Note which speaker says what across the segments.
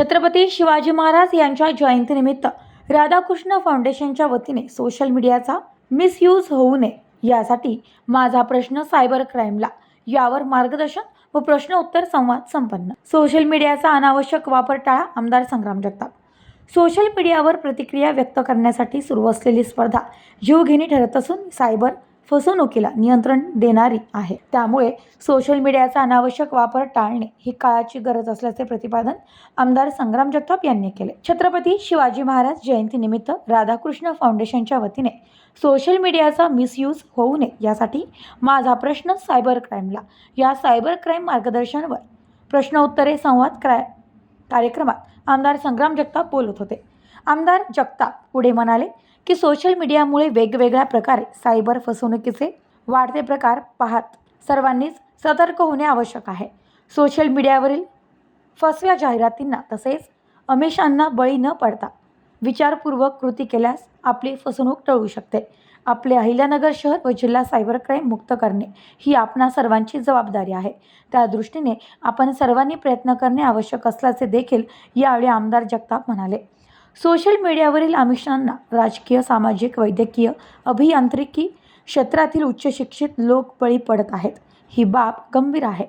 Speaker 1: छत्रपती शिवाजी महाराज यांच्या जयंतीनिमित्त राधाकृष्ण फाउंडेशनच्या वतीने सोशल मीडियाचा मिसयूज होऊ नये यासाठी माझा प्रश्न सायबर क्राईमला यावर मार्गदर्शन व प्रश्न उत्तर संवाद संपन्न. सोशल मीडियाचा अनावश्यक वापर टाळा आमदार संग्राम जगताप. सोशल मीडियावर प्रतिक्रिया व्यक्त करण्यासाठी सुरू असलेली स्पर्धा जीवघेणी ठरत असून सायबर फसवणुकीला नियंत्रण देणारी आहे. त्यामुळे सोशल मीडियाचा अनावश्यक वापर टाळणे ही काळाची गरज असल्याचे प्रतिपादन आमदार संग्राम जगताप यांनी केले. छत्रपती शिवाजी महाराज जयंतीनिमित्त राधाकृष्ण फाउंडेशनच्या वतीने सोशल मीडियाचा मिसयूज होऊ नये यासाठी माझा प्रश्न सायबर क्राईमला या सायबर क्राईम मार्गदर्शनवर प्रश्न उत्तरे संवाद क्राय कार्यक्रमात आमदार संग्राम जगताप बोलत होते. आमदार जगताप पुढे म्हणाले की सोशल मीडियामुळे वेगवेगळ्या प्रकारे सायबर फसवणुकीचे वाढते प्रकार पाहत सर्वांनीच सतर्क होणे आवश्यक आहे. सोशल मीडियावरील फसव्या जाहिरातींना तसेच अमिषांना बळी न पडता विचारपूर्वक कृती केल्यास आपली फसवणूक टळू शकते. आपले अहिल्यानगर शहर व जिल्हा सायबर क्राईम मुक्त करणे ही आपणा सर्वांची जबाबदारी आहे. त्या दृष्टीने आपण सर्वांनी प्रयत्न करणे आवश्यक असल्याचे देखील यावेळी आमदार जगताप म्हणाले. सोशल मीडियावरील आमिषांना राजकीय सामाजिक वैद्यकीय अभियांत्रिकी क्षेत्रातील उच्च शिक्षित लोक बळी पडत आहेत. ही बाब गंभीर आहे.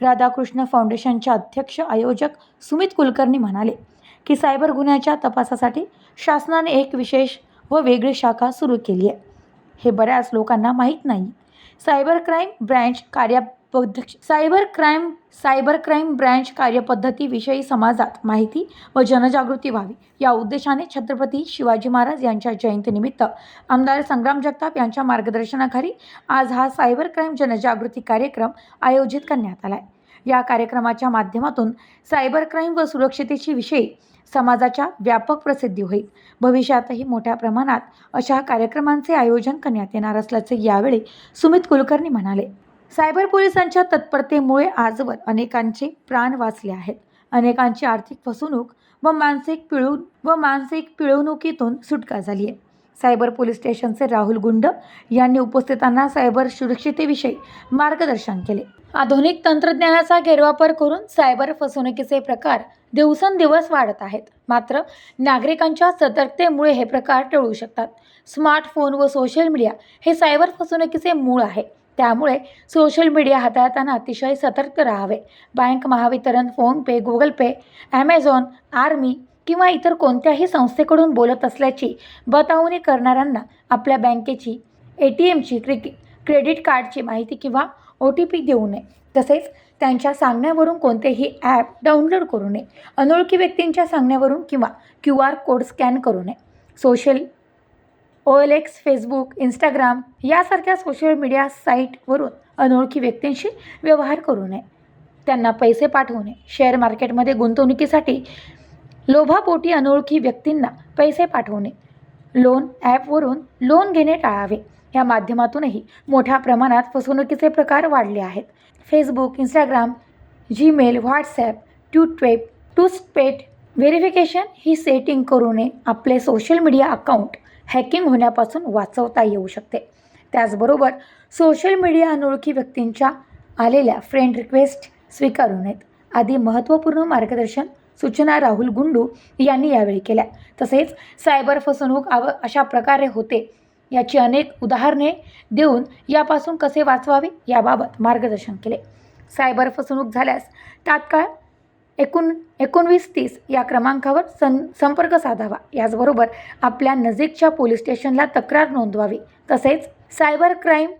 Speaker 1: राधाकृष्ण फाउंडेशनच्या अध्यक्ष आयोजक सुमित कुलकर्णी म्हणाले की सायबर गुन्ह्याच्या तपासासाठी शासनाने एक विशेष व वेगळी शाखा सुरू केली आहे. हे बऱ्याच लोकांना माहीत नाही. सायबर क्राईम ब्रँच कार्या cyber crime cyber crime branch कार्यपद्धतीविषयी समाजात माहिती व जनजागृती व्हावी. या उद्देशाने छत्रपती शिवाजी महाराज यांच्या जयंतीनिमित्त आमदार संग्राम जगताप यांच्या मार्गदर्शनाखाली आज हा सायबर क्राईम जनजागृती कार्यक्रम आयोजित करण्यात आला आहे या कार्यक्रमाच्या माध्यमातून सायबर क्राईम व सुरक्षितेची विषयी समाजाच्या व्यापक प्रसिद्धी होईल. भविष्यातही मोठ्या प्रमाणात अशा कार्यक्रमांचे आयोजन करण्यात येणार असल्याचे यावेळी सुमित कुलकर्णी म्हणाले. सायबर पोलिसांच्या तत्परतेमुळे आजवर अनेकांचे प्राण वाचले आहेत. अनेकांची आर्थिक फसवणूक व मानसिक पिळून व मानसिक पिळवणुकीतून सुटका झाली आहे. सायबर पोलीस स्टेशनचे राहुल गुंड यांनी उपस्थितांना सायबर सुरक्षितेविषयी मार्गदर्शन केले. आधुनिक तंत्रज्ञानाचा गैरवापर करून सायबर फसवणुकीचे प्रकार दिवसेंदिवस वाढत आहेत. मात्र नागरिकांच्या सतर्कतेमुळे हे प्रकार टळू शकतात. स्मार्टफोन व सोशल मीडिया हे सायबर फसवणुकीचे मूळ आहे. त्यामुळे सोशल मीडिया हाताळताना अतिशय सतर्क राहावे. Bank Mahavitaran PhonePe Google Pay Amazon army किंवा इतर कोणत्याही संस्थेकडून बोलत असल्याची बतावणी करणाऱ्यांना आपल्या बँकेची ए टी एमची क्रिके क्रेडिट कार्डची माहिती किंवा ओ टी पी देऊ नये. तसेच त्यांच्या सांगण्यावरून कोणतेही ॲप डाउनलोड करू नये. अनोळखी व्यक्तींच्या सांगण्यावरून किंवा क्यू आर कोड स्कॅन करू नये. Social O L X Facebook Instagram यासारख्या सोशल मीडिया साईटवरून अनोळखी व्यक्तींशी व्यवहार करू नये. त्यांना पैसे पाठवू नये. शेअर मार्केटमध्ये गुंतवणुकीसाठी लोभापोटी अनोळखी व्यक्तींना पैसे पाठवू नये. लोन ॲपवरून लोन घेणे टाळावे. या माध्यमातूनही मोठ्या प्रमाणात फसवणुकीचे प्रकार वाढले आहेत. फेसबुक इंस्टाग्राम जीमेल व्हॉट्सॲप ट्यूटवेब टूस्पेट व्हेरिफिकेशन ही सेटिंग करू नये. आपले सोशल मीडिया अकाउंट हॅकिंग होण्यापासून वाचवता येऊ शकते. त्याचबरोबर सोशल मीडिया अनोळखी व्यक्तींच्या आलेल्या फ्रेंड रिक्वेस्ट स्वीकारू नयेत आदी महत्त्वपूर्ण मार्गदर्शन सूचना राहुल गुंडू यांनी यावेळी केल्या. तसेच सायबर फसवणूक आव अशा प्रकारे होते. याची अनेक उदाहरणे देऊन यापासून कसे वाचवावे याबाबत मार्गदर्शन केले. सायबर फसवणूक झाल्यास तात्काळ एकूण एकोणवीस तीस या क्रमांकावर सं संपर्क साधावा. याचबरोबर आपल्या नजीकच्या पोलीस स्टेशनला तक्रार नोंदवावी. तसेच cyber crime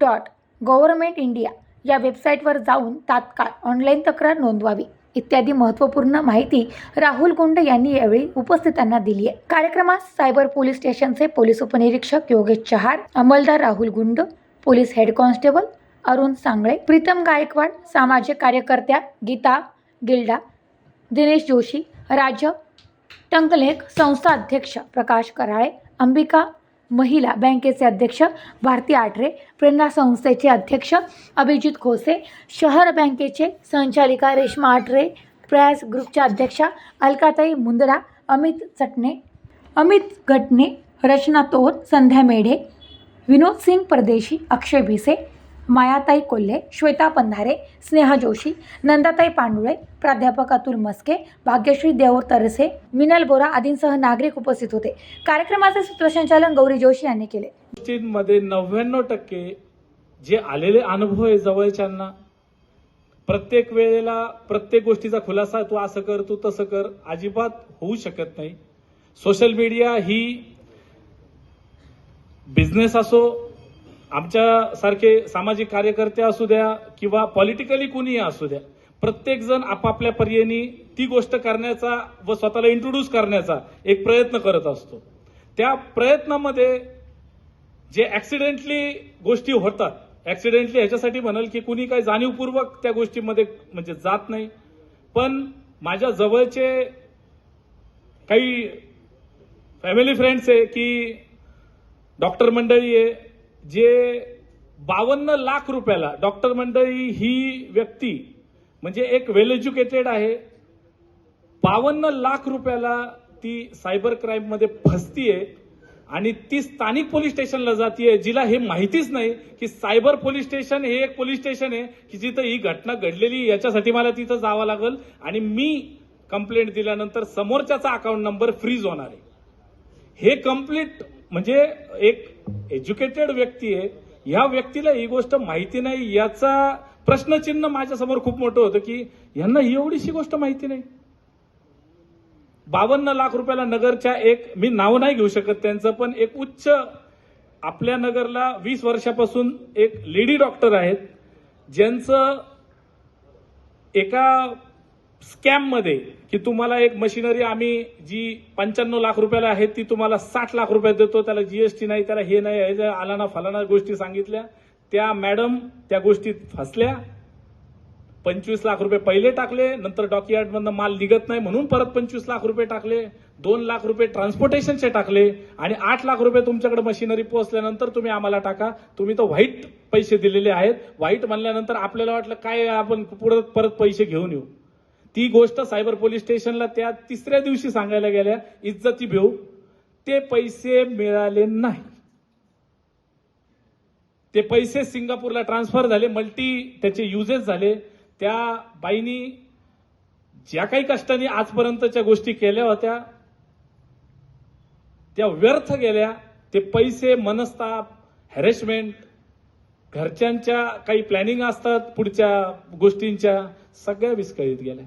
Speaker 1: dot government India या वेबसाईटवर जाऊन तात्काळ ऑनलाईन तक्रार नोंदवावी. इत्यादी महत्त्वपूर्ण माहिती राहुल गुंड यांनी यावेळी उपस्थितांना दिली आहे. कार्यक्रमात सायबर पोलीस स्टेशनचे पोलीस उपनिरीक्षक Yogesh चहाड अंमलदार Rahul Gund police head constable Arun Sangle Pritam Gaikwad सामाजिक कार्यकर्त्या गीता गिल्डा दिनेश जोशी राज्य टंकलेख संस्था अध्यक्ष प्रकाश कराळे अंबिका महिला बँकेचे अध्यक्ष भारती आठरे प्रेरणा संस्थेचे अध्यक्ष अभिजित खोसे शहर बँकेचे संचालिका रेश्मा आठरे प्रयास ग्रुपच्या अध्यक्षा अलकाताई मुंदडा अमित चटणे अमित घटणे रचना तोर संध्या मेढे विनोद सिंग परदेशी अक्षय भिसे मायाताई कोल्हे श्वेता पंधारे स्नेहा जोशी नंदाताई पांडुळे प्राध्यापक अतुल मस्के भाग्यश्री देऊर तरसे मिनल बोरा आदींसह नागरिक उपस्थित होते. कार्यक्रमाचे सूत्रसंचालन गौरी जोशी यांनी केले.
Speaker 2: गोष्टींमध्ये नव्याण्णव टक्के जे आलेले अनुभव आहे जवळच्यांना प्रत्येक वेळेला प्रत्येक गोष्टीचा खुलासा तू असं कर तू तसं कर अजिबात होऊ शकत नाही. सोशल मीडिया ही बिझनेस असो आमच्या सारखे सामाजिक कार्यकर्ते असू द्या किंवा पॉलिटिकली कुणीही असू द्या प्रत्येक जण आपापल्या पर्यायी ती गोष्ट करण्याचा व स्वतःला इंट्रोड्यूस करण्याचा एक प्रयत्न करत असतो. त्या प्रयत्नामध्ये जे ऍक्सिडेंटली गोष्टी होतात ऍक्सिडेंटली ह्याच्यासाठी म्हणाल की कुणी काही जाणीवपूर्वक त्या गोष्टीमध्ये म्हणजे जात नाही. पण माझ्या जवळचे काही फॅमिली फ्रेंड्स आहे की डॉक्टर मंडळी आहे जे बावन्न लाख रुपयाला डॉक्टर मंडळी ही व्यक्ती म्हणजे एक वेल एज्युकेटेड आहे. बावन्न लाख रुपयाला ती सायबर क्राईममध्ये फसतीये आणि ती स्थानिक पोलीस स्टेशनला जातीये जिला हे माहितीच नाही की सायबर पोलीस स्टेशन हे एक पोलीस स्टेशन आहे की जिथं ही घटना घडलेली याच्यासाठी मला तिथं जावं लागल. आणि मी कंप्लेंट दिल्यानंतर समोरच्याचा अकाउंट नंबर फ्रीज होणार आहे. हे कंप्लीट म्हणजे एक एज्युकेटेड व्यक्ती आहे. ह्या व्यक्तीला ही गोष्ट माहिती नाही. याचा प्रश्नचिन्ह माझ्यासमोर खूप मोठं होतं की यांना ही एवढीशी गोष्ट माहिती नाही. बावन्न लाख रुपयाला नगरच्या एक मी नाव नाही घेऊ शकत त्यांचं पण एक उच्च आपल्या नगरला वीस वर्षापासून एक लेडी डॉक्टर आहेत ज्यांचं एका स्कॅममध्ये की तुम्हाला एक मशिनरी आम्ही जी पंच्याण्णव लाख रुपयाला आहे ती तुम्हाला साठ लाख रुपयात देतो त्याला जीएसटी नाही त्याला हे नाही हे आलाना फलाना गोष्टी सांगितल्या. त्या मॅडम त्या गोष्टीत फसल्या. पंचवीस लाख रुपये पहिले टाकले नंतर डॉकयार्डमधनं माल निघत नाही म्हणून परत पंचवीस लाख रुपये टाकले. दोन लाख रुपये ट्रान्सपोर्टेशनचे टाकले आणि आठ लाख रुपये तुमच्याकडे मशिनरी पोहोचल्यानंतर तुम्ही आम्हाला टाका. तुम्ही तर व्हाईट पैसे दिलेले आहेत. व्हाईट म्हणल्यानंतर आपल्याला वाटलं काय आपण पुढे परत पैसे घेऊन येऊ? ती गोष्ट सायबर पोलीस स्टेशनला त्या तिसऱ्या दिवशी सांगायला गेल्या इज्जती भेऊ ते पैसे मिळाले नाही. ते पैसे सिंगापूरला ट्रान्सफर झाले मल्टी त्याचे युजेस झाले. त्या बाईनी ज्या काही कष्टाने आजपर्यंतच्या गोष्टी केल्या होत्या त्या व्यर्थ गेल्या. ते पैसे मनस्ताप हॅरेसमेंट घरच्यांच्या काही प्लॅनिंग असतात पुढच्या गोष्टींच्या सगळ्या विस्कळीत गेल्या.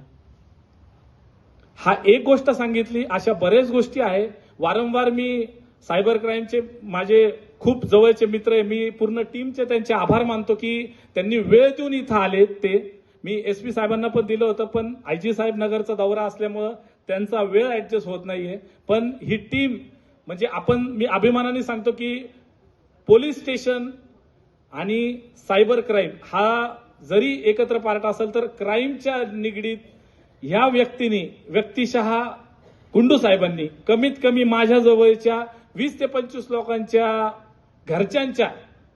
Speaker 2: हा एक गोष्ट सांगितली अशा बऱ्याच गोष्टी आहे. वारंवार मी सायबर क्राईमचे माझे खूप जवळचे मित्र आहे मी पूर्ण टीमचे त्यांचे आभार मानतो की त्यांनी वेळ देऊन इथं आले ते. मी एस पी साहेबांना पण दिलं होतं पण आय जी साहेब नगरचा दौरा असल्यामुळं त्यांचा वेळ ऍडजस्ट होत नाहीये. पण ही टीम म्हणजे आपण मी अभिमानाने सांगतो की पोलीस स्टेशन आणि सायबर क्राईम हा जरी एकत्र पार्ट असेल तर क्राईमच्या निगडीत ह्या व्यक्तीने व्यक्तिशः कुंडू साहेबांनी कमीत कमी माझ्या जवळच्या वीस ते पंचवीस लोकांच्या घरच्यांच्या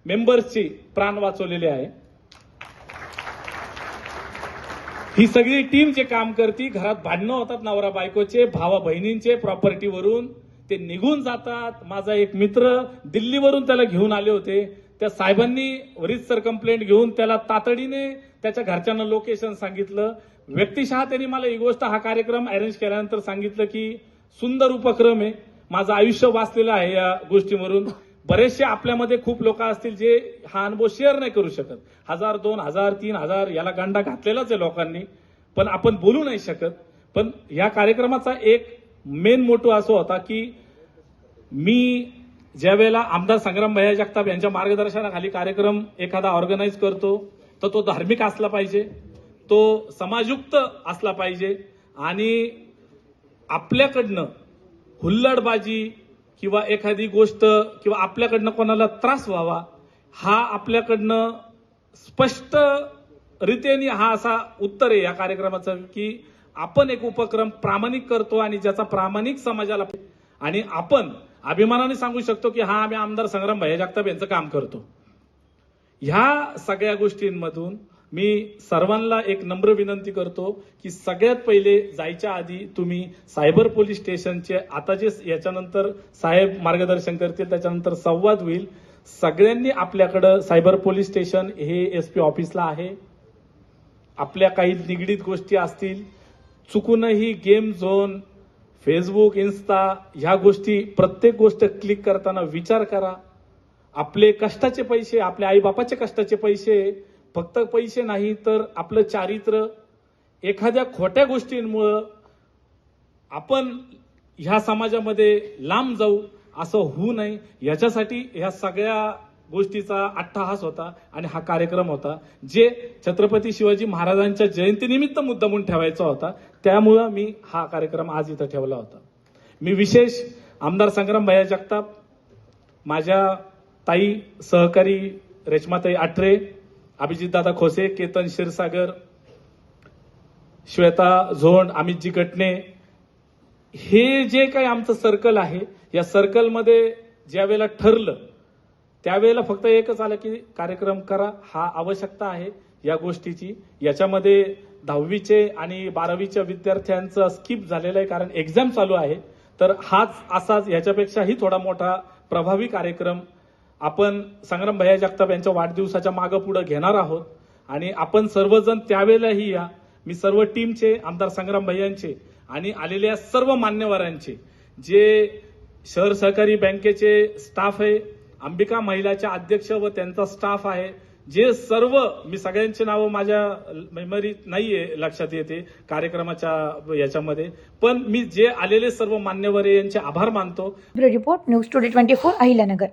Speaker 2: मेंबर्सची प्राण वाचवलेले आहे. ही सगळी टीम जे काम करती घरात भांडणं होतात नवरा बायकोचे भावा बहिणींचे प्रॉपर्टीवरून ते निघून जातात. माझा एक मित्र दिल्लीवरून त्याला घेऊन आले होते. त्या साहेबांनी वरिष्ठर कंप्लेंट घेऊन त्याला तातडीने त्याच्या घरच्यांना लोकेशन सांगितलं. व्यक्तिशः त्यांनी मला ही गोष्ट हा कार्यक्रम अरेंज केल्यानंतर सांगितलं की सुंदर उपक्रम आहे. माझं आयुष्य वाचलेलं आहे या गोष्टीवरून. बरेचसे आपल्यामध्ये खूप लोक असतील जे हा अनुभव शेअर नाही करू शकत. हजार दोन हजार तीन हजार याला गांडा घातलेलाच आहे लोकांनी. पण आपण बोलू नाही शकत. पण या कार्यक्रमाचा एक मेन मोटो असं होता की मी ज्यावेळेला आमदार संग्राम भैया जगताप यांच्या मार्गदर्शनाखाली कार्यक्रम एखादा ऑर्गनाईज करतो तर तो धार्मिक असला पाहिजे तो समाजयुक्त असला पाहिजे आणि आपल्याकडनं हुल्लडबाजी किंवा एखादी गोष्ट किंवा आपल्याकडनं कोणाला त्रास व्हावा हा आपल्याकडनं स्पष्ट रीतीने हा असा उत्तर आहे या कार्यक्रमाचं की आपण एक उपक्रम प्रामाणिक करतो आणि ज्याचा प्रामाणिक समाजाला आणि आपण अभिमानाने सांगू शकतो की हा आम्ही आमदार संग्राम भैया जगताप यांचं काम करतो. ह्या सगळ्या गोष्टींमधून मी सर्वांना एक नम्र विनंती करतो की सगळ्यात पहिले जायच्या आधी तुम्ही सायबर पोलीस स्टेशनचे आता जे याच्यानंतर साहेब मार्गदर्शन करतील त्याच्यानंतर संवाद होईल. सगळ्यांनी आपल्याकडं सायबर पोलीस स्टेशन हे एस पी ऑफिसला आहे. आपल्या काही निगडीत गोष्टी असतील. चुकूनही गेम झोन फेसबुक इन्स्टा ह्या गोष्टी प्रत्येक गोष्ट क्लिक करताना विचार करा. आपले कष्टाचे पैसे आपल्या आईबापाचे कष्टाचे पैसे फक्त पैसे नाही तर आपलं चारित्र्य एखाद्या खोट्या गोष्टींमुळं आपण ह्या समाजामध्ये लांब जाऊ असं होऊ नये. याच्यासाठी ह्या सगळ्या गोष्टीचा अट्टहास होता आणि हा कार्यक्रम होता जे छत्रपती शिवाजी महाराजांच्या जयंतीनिमित्त मुद्दामून ठेवायचा होता. त्यामुळं मी हा कार्यक्रम आज इथं ठेवला होता. मी विशेष आमदार संग्राम भैया जगताप माझ्या ताई सहकारी रेश्माताई आठरे अभिजितदादा खोसे केतन क्षीरसागर श्वेता झोंड अमितजी गटणे हे जे काही आमचं सर्कल आहे या सर्कलमध्ये ज्या वेळेला ठरलं त्यावेळेला फक्त एकच आलं की कार्यक्रम करा हा आवश्यकता आहे या गोष्टीची. याच्यामध्ये दहावीचे आणि बारावीच्या विद्यार्थ्यांचं स्किप झालेलं आहे कारण एक्झाम चालू आहे. तर हाच असाच ह्याच्यापेक्षाही थोडा मोठा प्रभावी कार्यक्रम आपण संग्राम भैया जगताप यांच्या वाढदिवसाच्या मागं पुढे घेणार आहोत. आणि आपण सर्वजण त्यावेळेलाही या. मी सर्व टीमचे आमदार संग्राम भैयांचे आणि आलेल्या सर्व मान्यवरांचे जे शहर सहकारी बँकेचे स्टाफ आहे अंबिका महिलाच्या अध्यक्ष व त्यांचा स्टाफ आहे जे सर्व मी सगळ्यांची नावं माझ्या मेमरीत नाहीये लक्षात येते कार्यक्रमाच्या याच्यामध्ये. पण मी जे आलेले सर्व मान्यवर यांचे आभार मानतो.
Speaker 1: Report news today twenty four Ahilyanagar.